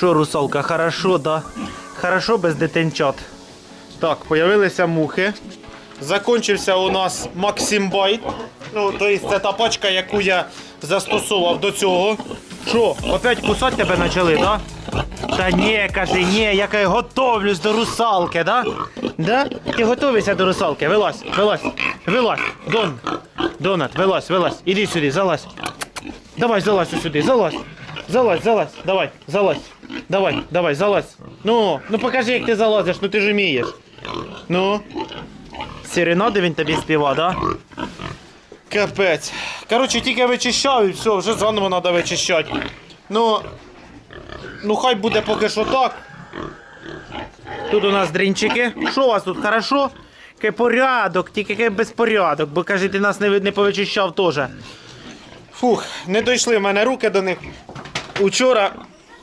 Що, русалка, хорошо, да? Хорошо без дитинчат. Так, появилися мухи. Закончився у нас Максимбайт. Ну, то есть це та пачка, яку я застосовував до цього. Що, опять кусати тебе почали, да? Та ні, кажи, ні, я каже, готовлюсь до русалки, да? Да? Ти готуєшся до русалки, вилазь, вилазь, вилазь, Дон, Донат, вилазь, вилазь, іди сюди, залазь. Давай, залазь сюди, залазь. Залазь, залазь, давай, залазь. Давай, давай, залазь. Ну, ну покажи, як ти залазиш, ну ти ж вмієш. Ну. Серенади він тобі співав, да? Капець. Коротше, тільки вичищав і все, вже заново треба вичищати. Ну. Ну хай буде поки що так. Тут у нас дрінчики. Що у вас тут хорошо? Який порядок, тільки який безпорядок, бо каже, ти нас не, не повичищав теж. Фух, не дійшли в мене руки до них. Учора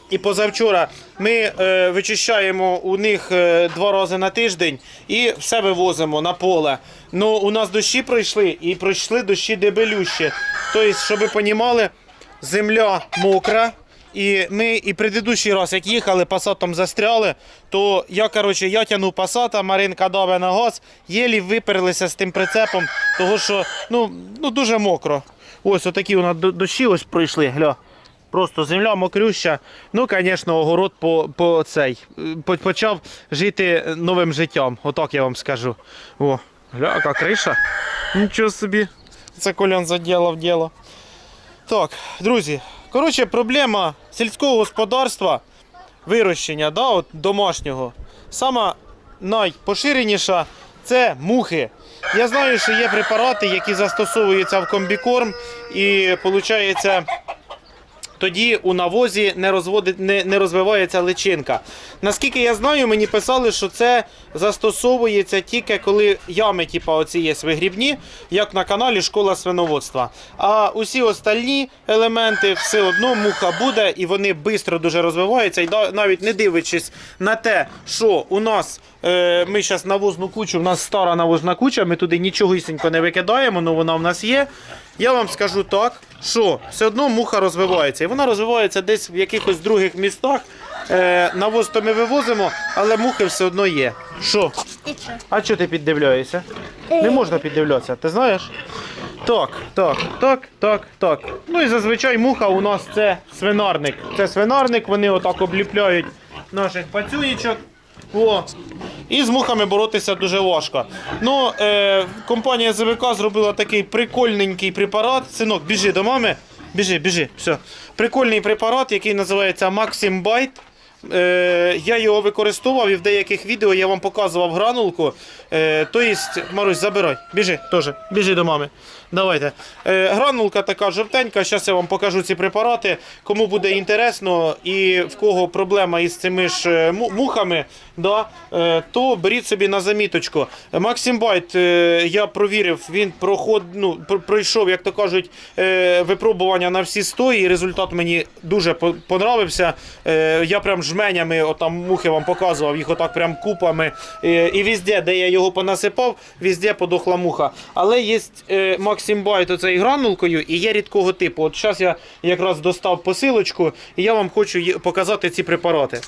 і позавчора ми е, вичищаємо у них е, два рази на тиждень і все вивозимо на поле. Ну, у нас дощі пройшли і пройшли дощі дебелющі. Тобто, щоб ви розуміли, земля мокра. І ми і предыдущий раз, як їхали, пасатом застряли, то я, коротше, я тягнув пасата, Маринка даве на газ, єлі виперлися з тим прицепом, того що ну, ну дуже мокро. Ось отакі у нас до- дощі ось пройшли. Гля. Просто земля мокрюща. Ну, звісно, огород по, по цей, по- почав жити новим життям. Отак я вам скажу. О, гля, яка криша. Нічого собі. Це Колян заділав діло. Так, друзі. Коротше, проблема сільського господарства, вирощення да, от домашнього. Сама найпоширеніша це мухи. Я знаю, що є препарати, які застосовуються в комбікорм, і виходить, тоді у навозі не, розводить, не, не розвивається личинка. Наскільки я знаю, мені писали, що це застосовується тільки коли ями, типу, оці є вигрібні, як на каналі Школа свиноводства. А усі остальні елементи все одно муха буде і вони швидко дуже розвиваються. І навіть не дивлячись на те, що у нас е, ми зараз навозну кучу, у нас стара навозна куча, ми туди нічогісінько не викидаємо, але вона в нас є. Я вам скажу так, що все одно муха розвивається. І вона розвивається десь в якихось других містах. Е, навоз то ми вивозимо, але мухи все одно є. Що? Що? А чого ти піддивляєшся? Не можна піддивлятися, ти знаєш? Так, так, так, так, так. Ну і зазвичай муха у нас це свинарник. Це свинарник, вони отак обліпляють наших пацюнічок. О. І з мухами боротися дуже важко. Ну, е, компанія ЗВК зробила такий прикольненький препарат. Синок, біжи до мами. Біжи, біжи. Все. Прикольний препарат, який називається Maxim Bite. Е, я його використовував і в деяких відео я вам показував гранулку. Е, то єсть, Марусь, забирай, біжи теж, біжи до мами. Давайте. Е, гранулка така жовтенька. Зараз я вам покажу ці препарати. Кому буде інтересно і в кого проблема із цими ж е, мухами, да, е, то беріть собі на заміточку. Максим Байт, е, я провірив, він проход, ну, пр- пройшов, як то кажуть, е, випробування на всі 100, і результат мені дуже по- понравився. Е, я прям жменями, отам мухи вам показував, їх отак прям купами. Е, і везде, де я його понасипав, везде подохла муха. Але є е, Максим Байт оцей гранулкою і є рідкого типу. От зараз я якраз достав посилочку, і я вам хочу показати ці препарати.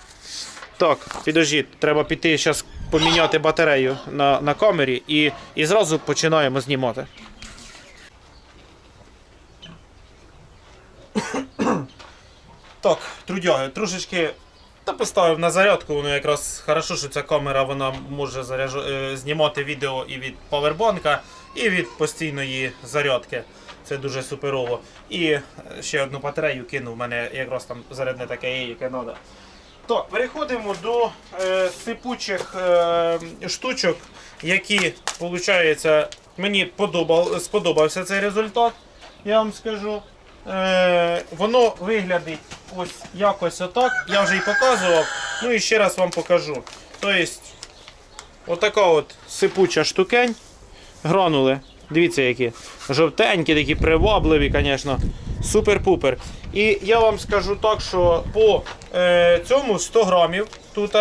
Так, підождіть, треба піти зараз поміняти батарею на, на камері і, і зразу починаємо знімати. Так, трудяги, трошечки та поставив на зарядку, воно якраз хорошо, що ця камера вона може заряж... е, знімати відео і від павербанка, і від постійної зарядки. Це дуже суперово. І е, ще одну батарею кинув, в мене якраз там зарядне таке є, яке треба. Так, переходимо до е, сипучих е, штучок, які, виходить, мені подобав, сподобався цей результат, я вам скажу. Е, воно виглядить ось якось отак. Я вже і показував. Ну і ще раз вам покажу. Тобто, отака от сипуча штукень. Гранули. Дивіться, які жовтенькі, такі привабливі, звісно. Супер-пупер. І я вам скажу так, що по е, цьому 100 грамів тут.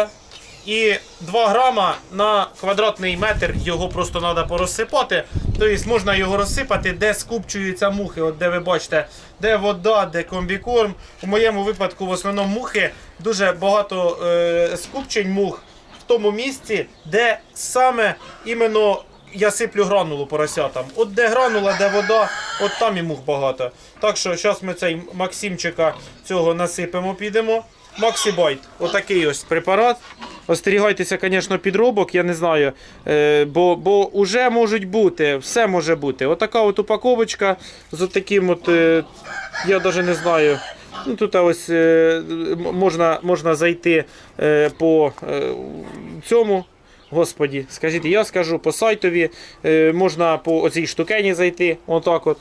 І 2 грама на квадратний метр його просто треба порозсипати. Тобто можна його розсипати, де скупчуються мухи. От де ви бачите, де вода, де комбікорм. У моєму випадку в основному мухи дуже багато е, скупчень мух в тому місці, де саме іменно я сиплю гранулу поросятам. От де гранула, де вода, от там і мух багато. Так що зараз ми цей Максимчика цього насипемо, підемо. Максибайт, отакий ось препарат. Остерігайтеся, звісно, підробок, я не знаю. Е, бо, бо вже можуть бути, все може бути. Отака от упаковочка з отаким от, е, я навіть не знаю. Ну, тут ось е, можна, можна зайти по цьому. Господі, скажіть, я скажу по сайтові, е, можна по оцій штукені зайти. Отак от.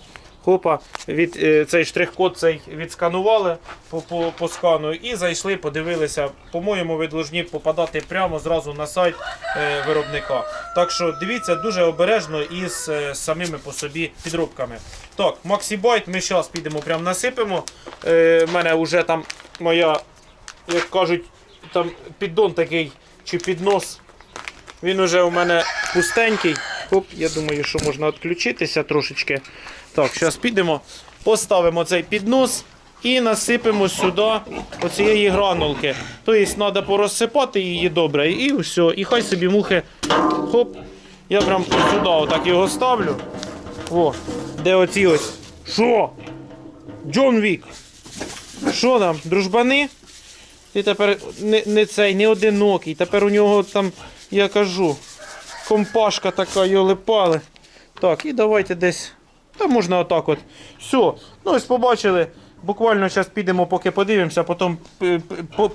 Хопа, від, е, цей штрих-код цей відсканували по, по, по скану і зайшли, подивилися. По-моєму, ви повинні попадати прямо зразу на сайт е, виробника. Так що дивіться дуже обережно із е, самими по собі підробками. Так, Максібайт ми зараз підемо прямо насипемо. Е, в мене вже там моя, як кажуть, там піддон такий чи піднос. Він уже у мене пустенький. Оп, я думаю, що можна відключитися трошечки. Так, зараз підемо, поставимо цей піднос і насипемо сюди оцієї гранулки. Тобто треба порозсипати її добре і все. І хай собі мухи. Хоп. Я прям сюди отак його ставлю. О, де оці ось. Що? Джон Вік. Що там, дружбани? Ти тепер не, не цей, не одинокий. Тепер у нього там, я кажу, компашка така, його липали. Так, і давайте десь. Та можна отак от. Все. Ну ось побачили. Буквально зараз підемо, поки подивимося, потім е,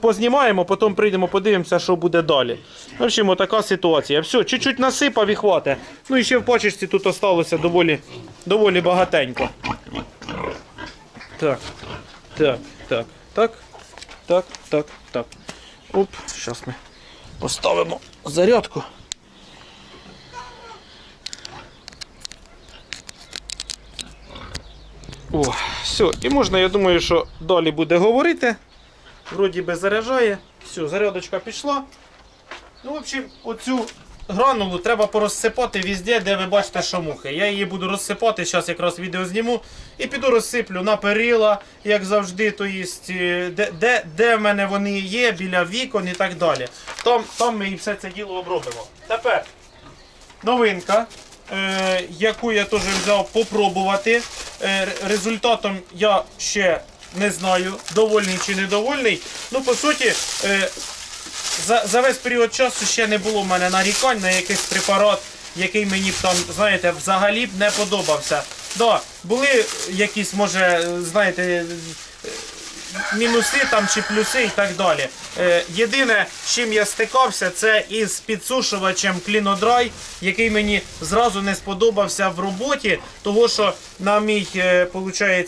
познімаємо, потім прийдемо, подивимося, що буде далі. В общем, така ситуація. Все, чуть-чуть насипав і хватить. Ну і ще в пачечці тут осталося доволі, доволі багатенько. Так, так, так, так, так, так, так. Оп, зараз ми поставимо зарядку. О, все, і можна, я думаю, що далі буде говорити. Вроді би заряджає. Все, зарядочка пішла. Ну, в общем, оцю гранулу треба порозсипати везде, де ви бачите, що мухи. Я її буду розсипати, зараз якраз відео зніму. І піду розсиплю на перила, як завжди, то єсть, е, де, де, де в мене вони є, біля вікон і так далі. Там, там ми і все це діло обробимо. Тепер новинка, е, яку я теж взяв попробувати. Е, результатом я ще не знаю, довольний чи недовольний. Ну, по суті, е, за, за весь період часу ще не було в мене нарікань на якийсь препарат, який мені б там, знаєте, взагалі б не подобався. Да, були якісь, може, знаєте, е, мінуси там чи плюси і так далі. Е, єдине, з чим я стикався, це із підсушувачем Клінодрай, який мені зразу не сподобався в роботі, того що на мій е,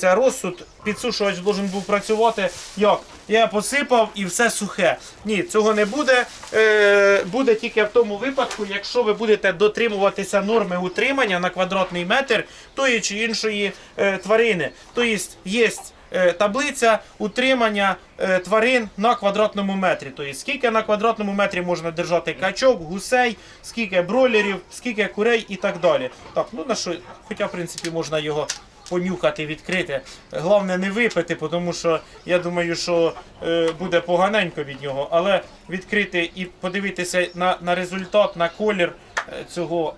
розсуд підсушувач должен був працювати як? Я посипав і все сухе. Ні, цього не буде. Е, буде тільки в тому випадку, якщо ви будете дотримуватися норми утримання на квадратний метр тої чи іншої е, тварини. Тобто є е, таблиця утримання тварин на квадратному метрі. Тобто скільки на квадратному метрі можна держати качок, гусей, скільки бройлерів, скільки курей і так далі. Так, ну на що, хоча в принципі можна його понюхати, відкрити. Головне не випити, тому що я думаю, що е, буде поганенько від нього. Але відкрити і подивитися на, на результат, на колір е, цього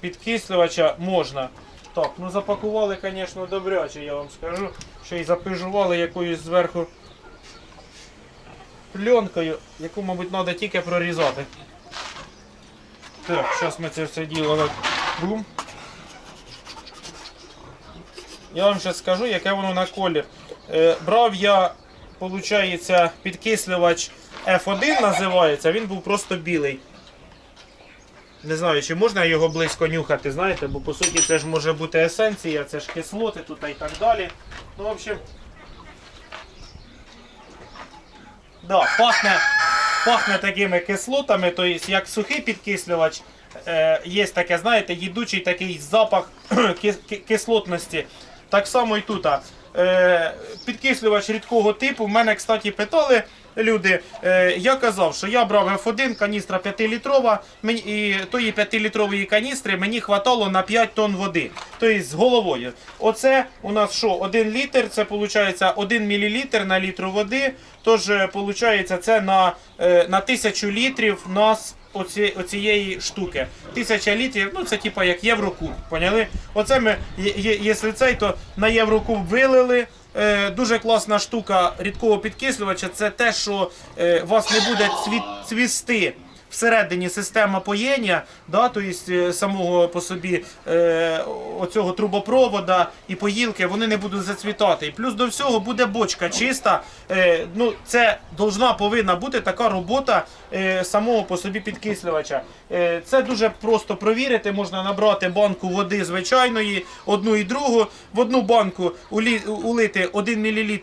підкислювача можна. Так, ну запакували, звісно, добряче, я вам скажу. Ще й запижували якоюсь зверху пленкою, яку, мабуть, треба тільки прорізати. Так, зараз ми це все діло так. Я вам ще скажу, яке воно на колір. Е, брав я, виходить, підкислювач F1 називається, він був просто білий. Не знаю, чи можна його близько нюхати, знаєте, бо по суті це ж може бути есенція, це ж кислоти тут і так далі. Ну, в общем. Да, пахне, пахне такими кислотами, то є, як сухий підкислювач, е, є таке, знаєте, їдучий такий запах кис- ки- кислотності. Так само і тут. е, підкислювач рідкого типу. Мене, кстати, питали люди. Е, я казав, що я брав F1, каністра 5-літрова, мені, і тої 5-літрової каністри мені хватало на 5 тонн води. Тобто з головою. Оце у нас що? 1 літр, це виходить 1 мл на літру води. Тож, виходить, це на, е, на 1000 літрів нас оці, оцієї штуки. Тисяча літрів, ну це типа як Єврокуб. Поняли? Оце ми, якщо цей, то на Єврокуб вилили. Е, дуже класна штука рідкого підкислювача це те, що е, вас не буде цвіт, цвісти всередині система поєння, да, тобто самого по собі е, оцього трубопровода і поїлки, вони не будуть зацвітати. І плюс до всього буде бочка чиста. Е, ну, це должна повинна бути така робота е, самого по собі підкислювача. Е, це дуже просто провірити. Можна набрати банку води звичайної, одну і другу. В одну банку улити 1 мл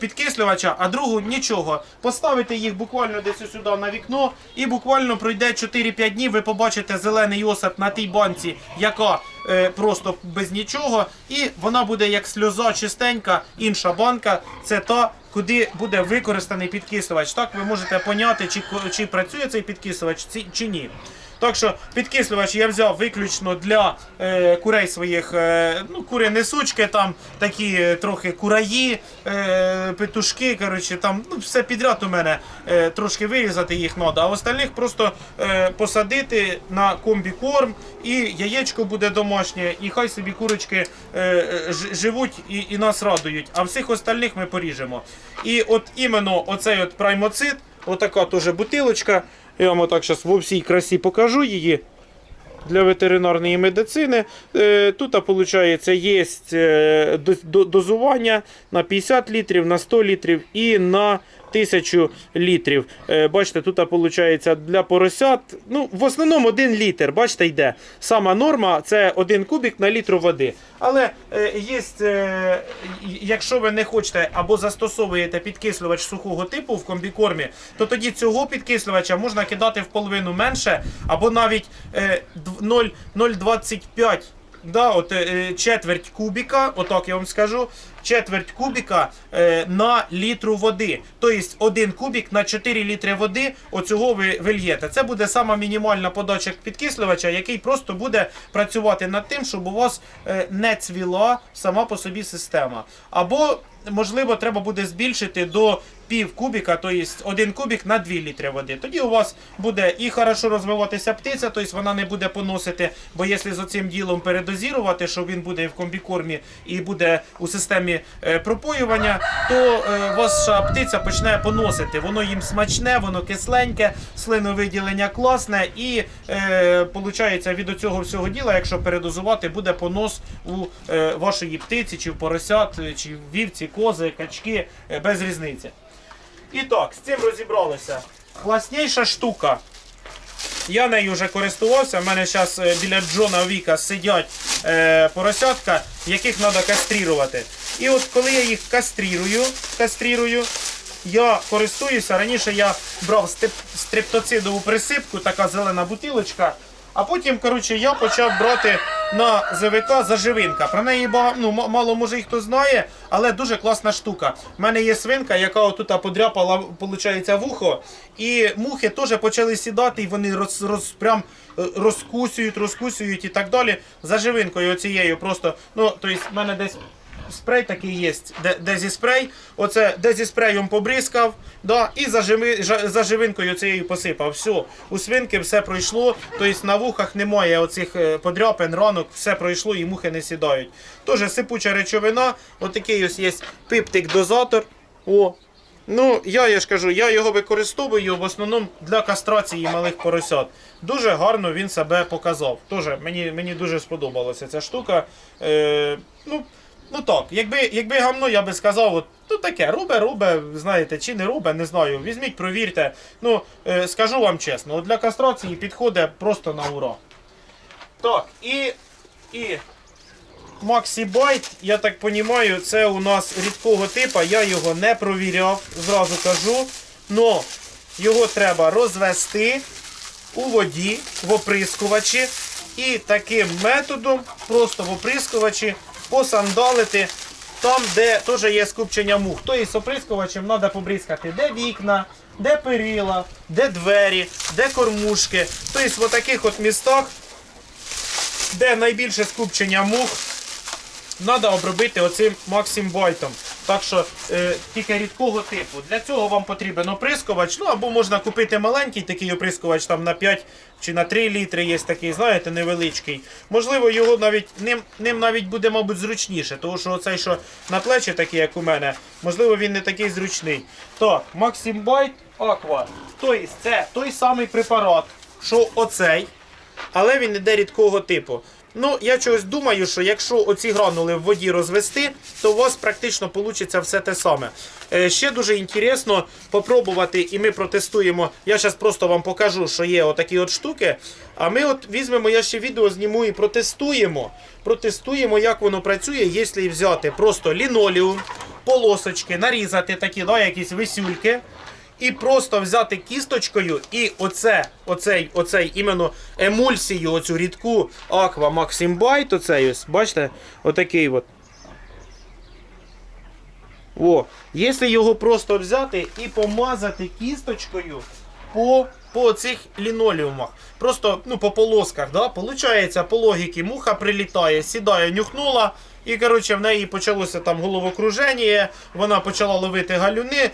підкислювача, а другу нічого. Поставити їх буквально десь сюди на вікно, і буквально пройде 4-5 днів. Ви побачите зелений осад на тій банці, яка е, просто без нічого, і вона буде як сльоза чистенька. Інша банка це та. Куди буде використаний підкисувач. так ви можете поняти, чи, чи працює цей підкисувач, чи ні. Так що підкислювач я взяв виключно для е, курей своїх, е, ну, кури несучки, там такі е, трохи кураї, е, петушки, коротше, там ну, все підряд у мене е, трошки вирізати їх треба, а остальних просто е, посадити на комбікорм і яєчко буде домашнє, і хай собі курочки е, е, ж- живуть і, і нас радують. А всіх остальних ми поріжемо. І от іменно оцей от праймоцит, отака теж бутилочка. Я вам отак зараз в всій красі покажу її для ветеринарної медицини. Е, Тут, виходить, є е, до- до- дозування на 50 літрів, на 100 літрів і на 1000 літрів. Е, Бачите, тут виходить для поросят. Ну, в основному 1 літр, бачите, йде. Сама норма це 1 кубик на літру води. Але е, є, е, якщо ви не хочете або застосовуєте підкислювач сухого типу в комбікормі, то тоді цього підкислювача можна кидати в половину менше, або навіть е, дв- 0 0,25 Да, от е, четверть кубіка, отак я вам скажу, четверть кубіка е, на літру води. Тобто один кубік на 4 літри води оцього ви вильєте. Це буде сама мінімальна подача підкислювача, який просто буде працювати над тим, щоб у вас е, не цвіла сама по собі система. Або можливо, треба буде збільшити до пів кубіка, тобто один кубік на 2 літри води. Тоді у вас буде і хорошо розвиватися птиця, тобто вона не буде поносити, бо якщо з цим ділом передозірувати, що він буде в комбікормі і буде у системі е, пропоювання, то е, ваша птиця почне поносити. Воно їм смачне, воно кисленьке, слиновиділення класне, і е, від цього всього діла, якщо передозувати, буде понос у е, вашої птиці, чи в поросят, чи в вівці, кози, качки, е, без різниці. І так, з цим розібралися. Класніша штука. Я нею вже користувався. У мене зараз біля Джона Віка сидять е, поросятка, яких треба кастрірувати. І от коли я їх кастрірую, кастрірую, я користуюся. Раніше я брав степ, стрептоцидову присипку, така зелена бутилочка. А потім, коротше, я почав брати на ЗВК заживинка. Про неї багато, ну, мало може і хто знає, але дуже класна штука. У мене є свинка, яка отут подряпала, виходить, вухо, і мухи теж почали сідати, і вони роз, роз, прям е, розкусюють, розкусюють і так далі. Заживинкою оцією просто. Ну, тобто, в мене десь спрей такий є, де, де зі спрей. Оце де зі спреєм побризкав, да, і заживи, жа- заживинкою цією посипав. Все, у свинки все пройшло. Тобто на вухах немає оцих е, подряпин, ранок, все пройшло і мухи не сідають. Тоже сипуча речовина, отакий ось є пиптик-дозатор. О. Ну, я, я ж кажу, я його використовую в основному для кастрації малих поросят. Дуже гарно він себе показав. Тоже мені, мені дуже сподобалася ця штука. Е, ну, Ну так, якби, якби гамно, я би сказав, от, ну таке, рубе, рубе, знаєте, чи не рубе, не знаю. Візьміть, провірте. Ну, е, скажу вам чесно, от для кастрації підходить просто на ура. Так, і. і Maxi я так розумію, це у нас рідкого типу, я його не провіряв, зразу кажу. Но його треба розвести у воді в оприскувачі і таким методом, просто в оприскувачі, посандалити там, де теж є скупчення мух. Тобто оприскувачем треба побризкати, де вікна, де перила, де двері, де кормушки. Тобто в таких от містах, де найбільше скупчення мух, треба обробити оцим максимбайтом. Так що е, тільки рідкого типу. Для цього вам потрібен оприскувач. Ну або можна купити маленький такий оприскувач там на 5 чи на 3 літри є такий, знаєте, невеличкий. Можливо, його навіть ним, ним навіть буде, мабуть, зручніше, тому що оцей, що на плечі такий, як у мене, можливо, він не такий зручний. Так, Maxim Byte Aqua. Тобто це той самий препарат, що оцей але він іде рідкого типу. Ну, я чогось думаю, що якщо оці гранули в воді розвести, то у вас практично вийде все те саме. Е, ще дуже інтересно попробувати, і ми протестуємо. Я зараз просто вам покажу, що є отакі от штуки. А ми от візьмемо, я ще відео зніму і протестуємо. Протестуємо, як воно працює, якщо взяти просто лінолеум, полосочки, нарізати такі, да, якісь висюльки. І просто взяти кісточкою і оце, оцей, оцей іменно емульсію, оцю рідку Maxim Byte, оцей ось, бачите, отакий от. О, якщо його просто взяти і помазати кісточкою по, по цих лінолеумах, просто ну, по полосках, да? Получається, по логіки, муха прилітає, сідає, нюхнула, і коротше, в неї почалося там головокруження, вона почала ловити галюни,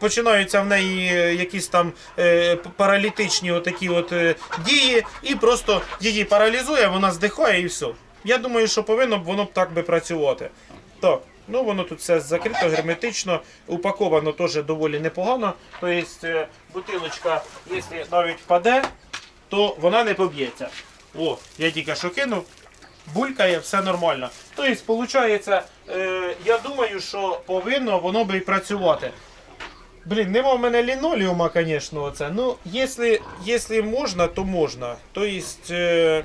починаються в неї е, якісь там е, паралітичні отакі от е, дії, і просто її паралізує, вона здихає і все. Я думаю, що повинно б воно б так би працювати. Так, ну воно тут все закрито, герметично, упаковано теж доволі непогано. Тобто бутилочка, якщо навіть впаде, то вона не поб'ється. О, я тільки що кинув, булькає, все нормально. Тобто, виходить, е, я думаю, що повинно воно би і працювати. Блін, нема в мене лінолеума, звісно, оце. Ну, якщо, можна, то можна. Тобто,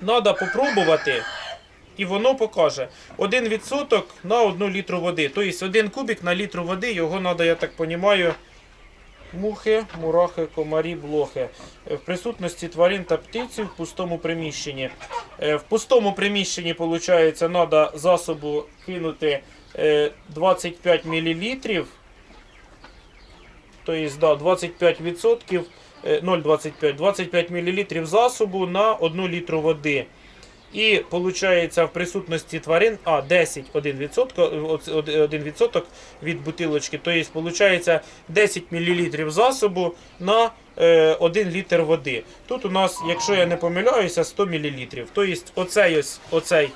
треба попробувати. І воно покаже 1% на 1 літру води. Тобто 1 кубик на літру води, його треба, я так розумію, мухи, мурахи, комарі, блохи. Е, В присутності тварин та птиці в пустому приміщенні. Е, В пустому приміщенні, виходить, треба засобу кинути е, 25 мл. Тобто, да, 25%, е, 0,25, 25 мл засобу на 1 літру води. І виходить в присутності тварин, а 10 1%, 1% від бутилочки. Тобто, виходить 10 мл засобу на е, 1 літр води. Тут у нас, якщо я не помиляюся, 100 мл. Тобто, оцей, ось, оцей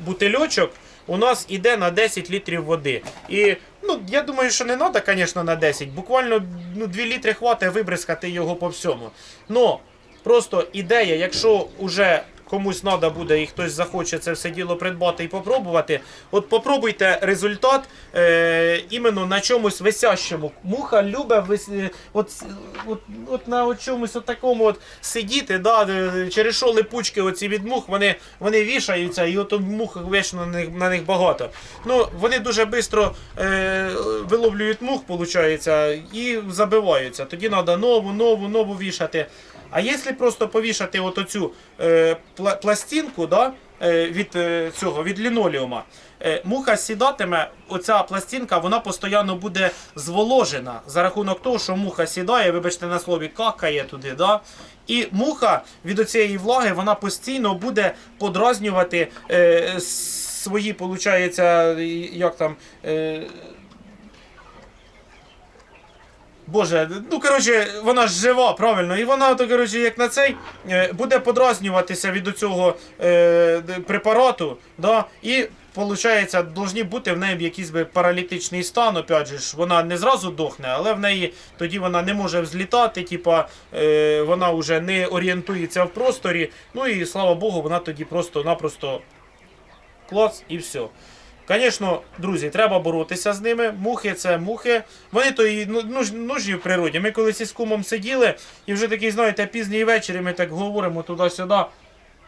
бутильочок у нас іде на 10 літрів води. І ну, я думаю, що не треба, звісно, на 10. Буквально ну, 2 літри хватить вибризкати його по всьому. Но просто ідея, якщо вже комусь треба буде і хтось захоче це все діло придбати і попробувати, от попробуйте результат е, іменно на чомусь висящому. Муха любить вис... от, от, от на от чомусь от такому от сидіти, да, через що липучки оці від мух, вони, вони вішаються, і от мух вечно на них, на них багато. Ну, вони дуже швидко е, виловлюють мух, виходить, і забиваються. Тоді треба нову, нову, нову вішати. А якщо просто повішати от оцю е, пластинку да, е, від е, цього від лінолеума, е, муха сідатиме, оця пластинка вона постійно буде зволожена за рахунок того, що муха сідає, вибачте на слові, какає туди. Да? І муха від оцієї влаги вона постійно буде подразнювати е, свої, виходить, як там. Е, Боже, ну коротше, вона ж жива, правильно, і вона, то, коротше, як на цей, е, буде подразнюватися від цього е, препарату, да, і, виходить, повинні бути в неї якийсь би паралітичний стан, опять же, ж, вона не зразу дохне, але в неї тоді вона не може взлітати, типа, е, вона вже не орієнтується в просторі, ну і слава Богу, вона тоді просто-напросто клац і все. Звісно, друзі, треба боротися з ними. Мухи це мухи. Вони то і ну, нужні в природі. Ми колись із кумом сиділи, і вже такий, знаєте, пізній вечір, і ми так говоримо туди-сюди.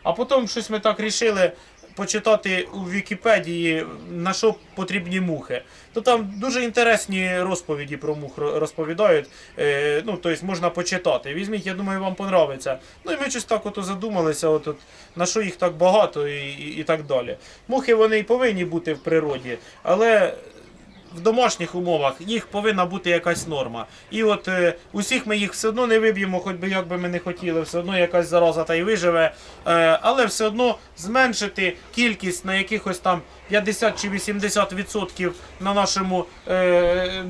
А потім щось ми так рішили почитати у Вікіпедії, на що потрібні мухи, то там дуже інтересні розповіді про мух розповідають. Е, ну, тобто можна почитати. Візьміть, я думаю, вам понравиться. Ну і ми щось так ото задумалися, от, от, на що їх так багато і, і, і так далі. Мухи вони й повинні бути в природі, але в домашніх умовах їх повинна бути якась норма. І от е, усіх ми їх все одно не виб'ємо, хоч би як би ми не хотіли, все одно якась зараза та й виживе. Е, але все одно зменшити кількість на якихось там 50 чи 80% відсотків на нашому е,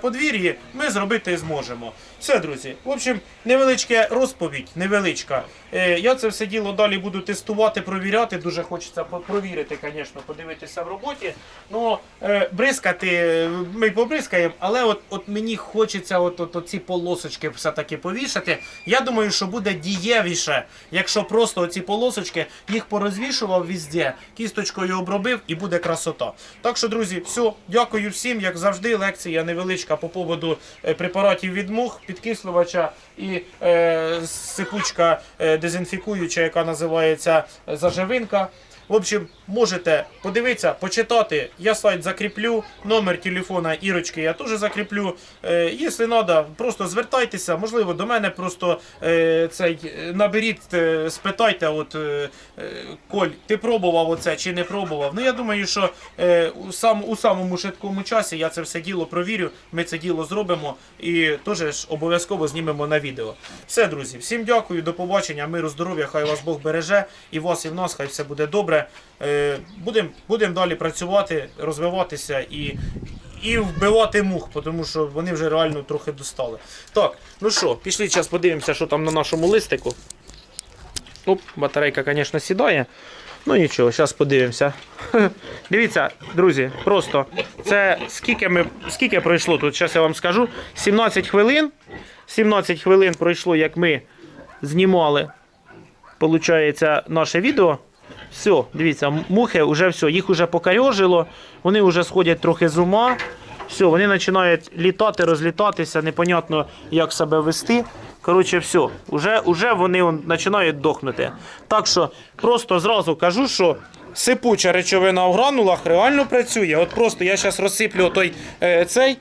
подвір'ї ми зробити зможемо. Все, друзі. В общем, невеличка розповідь, невеличка. Е, я це все діло далі буду тестувати, провіряти. Дуже хочеться провірити, звісно, подивитися в роботі. Ну, е, бризкати е, ми побризкаємо, але от, от мені хочеться от, от, от ці полосочки все-таки повішати. Я думаю, що буде дієвіше, якщо просто оці полосочки їх порозвішував везде, кісточкою обробив і буде красота. Так що, друзі, все, дякую всім, як завжди. Лекція невеличка по поводу е, препаратів від мух, підкислювача і е, сипучка е, дезінфікуюча, яка називається е, заживинка. В общем, можете подивитися, почитати. Я сайт закріплю, номер телефона Ірочки я теж закріплю. Е, якщо треба, просто звертайтеся, можливо, до мене просто е, цей е, наберіть, е, спитайте, от е, е, Коль, ти пробував оце чи не пробував. Ну я думаю, що е, у, сам, у самому швидкому часі я це все діло провірю. Ми це діло зробимо і теж обов'язково знімемо на відео. Все, друзі, всім дякую, до побачення, миру, здоров'я, хай вас Бог береже, і вас, і в нас, хай все буде добре. Е, Будемо будем далі працювати, розвиватися і, і вбивати мух, тому що вони вже реально трохи достали. Так, ну що, пішли зараз подивимося, що там на нашому листику. Оп, батарейка, звісно, сідає. Ну нічого, зараз подивимося. Дивіться, друзі, просто це скільки ми скільки пройшло тут, зараз я вам скажу. 17 хвилин. 17 хвилин пройшло, як ми знімали, получається, наше відео. Все, дивіться, мухи вже все, їх вже покарьожило, вони вже сходять трохи з ума. Все, вони починають літати, розлітатися, непонятно, як себе вести. Коротше, все, вже, вже вони он, починають дохнути. Так що просто зразу кажу, що сипуча речовина в гранулах реально працює. От просто я зараз розсиплю той е, цей,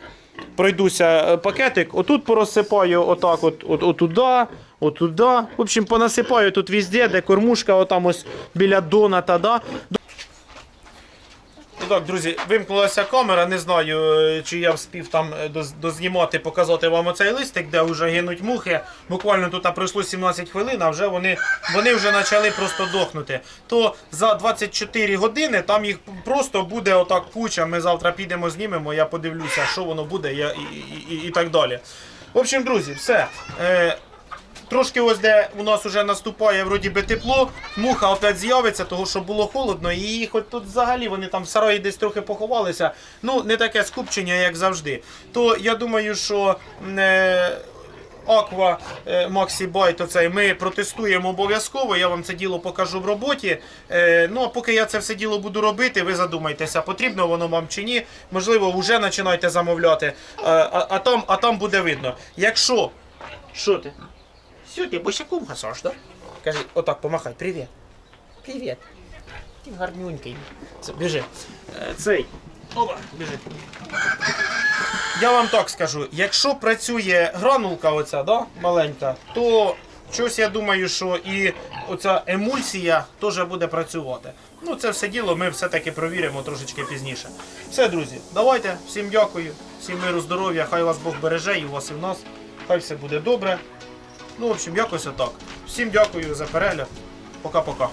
пройдуся е, пакетик, отут порозсипаю, отак, от, от, отуда, отуда. В общем, понасипаю тут везде, де кормушка, отам ось біля доната. Да? Ну так, друзі, вимкнулася камера. Не знаю, е, чи я вспів там е, дознімати, показати вам оцей листик, де вже гинуть мухи. Буквально тут пройшло 17 хвилин, а вже вони, вони вже почали просто дохнути. То за 24 години там їх просто буде отак куча. Ми завтра підемо, знімемо, я подивлюся, що воно буде і, і, і, і так далі. В общем, друзі, все. Е, Трошки ось де у нас вже наступає вроді би тепло, муха опять з'явиться, того що було холодно, і їх тут взагалі вони там в сараї десь трохи поховалися. Ну, не таке скупчення, як завжди. То я думаю, що е, Aqua е, Maxi Byte оцей ми протестуємо обов'язково. Я вам це діло покажу в роботі. Е, ну а поки я це все діло буду робити, ви задумайтеся, потрібно воно вам чи ні. Можливо, вже починайте замовляти. А, а, а, там, а там буде видно. Якщо. Що ти? Все, ти босяком гасаш, да? Кажи, отак, помахай, привіт. Привіт. Ти гарнюнький. Це, біжи. Е, Цей. Опа, біжи. Я вам так скажу, якщо працює гранулка оця, да, маленька, то щось я думаю, що і оця емульсія теж буде працювати. Ну, це все діло ми все-таки провіримо трошечки пізніше. Все, друзі, давайте, всім дякую, всім миру, здоров'я, хай вас Бог береже і у вас і в нас. Хай все буде добре. Ну, в общем, якось отак. Всім дякую за перегляд. Пока-пока.